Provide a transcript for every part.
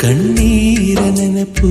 ಕಣ್ಣೀರ ನೆನಪು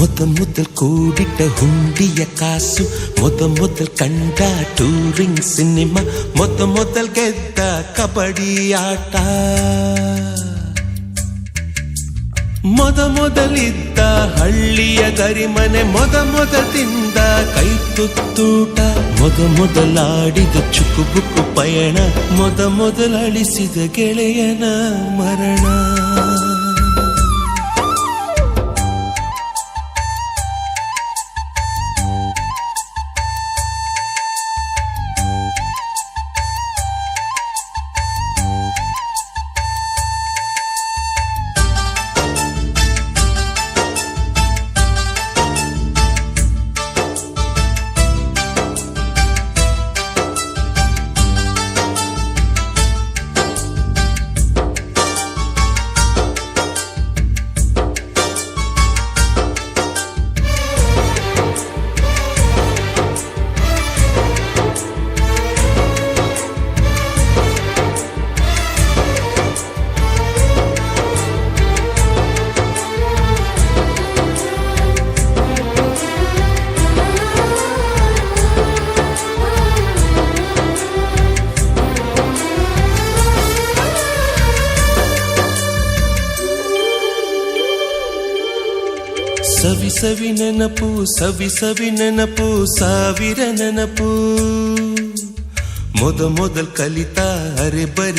ಮೊದಲ್ ಕೂಡಿಟ್ಟ ಹುಂಡಿಯ ಕಾಸು ಮೊದಲ್ ಕಂಡ ಟೂರಿಂಗ್ ಸಿನಿಮಾ ಮೊದಲ್ ಗೆದ್ದ ಕಬಡ್ಡಿ ಆಟ ಮೊದ ಮೊದಲಿದ್ದ ಹಳ್ಳಿಯ ಗರಿಮನೆ ಮೊದ ಮೊದಲಿಂದ ಕೈ ತುತ್ತೂಟ ಮೊದ ಮೊದಲಾಡಿದ ಚುಕುಬುಕು ಪಯಣ ಮೊದ ಮೊದಲಳಿಸಿದ ಗೆಳೆಯನ ಮರಣ ಸವಿ ಸವಿ ನೆನಪು ಸವಿ ಸವಿ ನೆನಪು ಸಾವಿರ ನೆನಪು. ಮೊದ ಮೊದಲ್ ಕಲಿತ ಬರಿ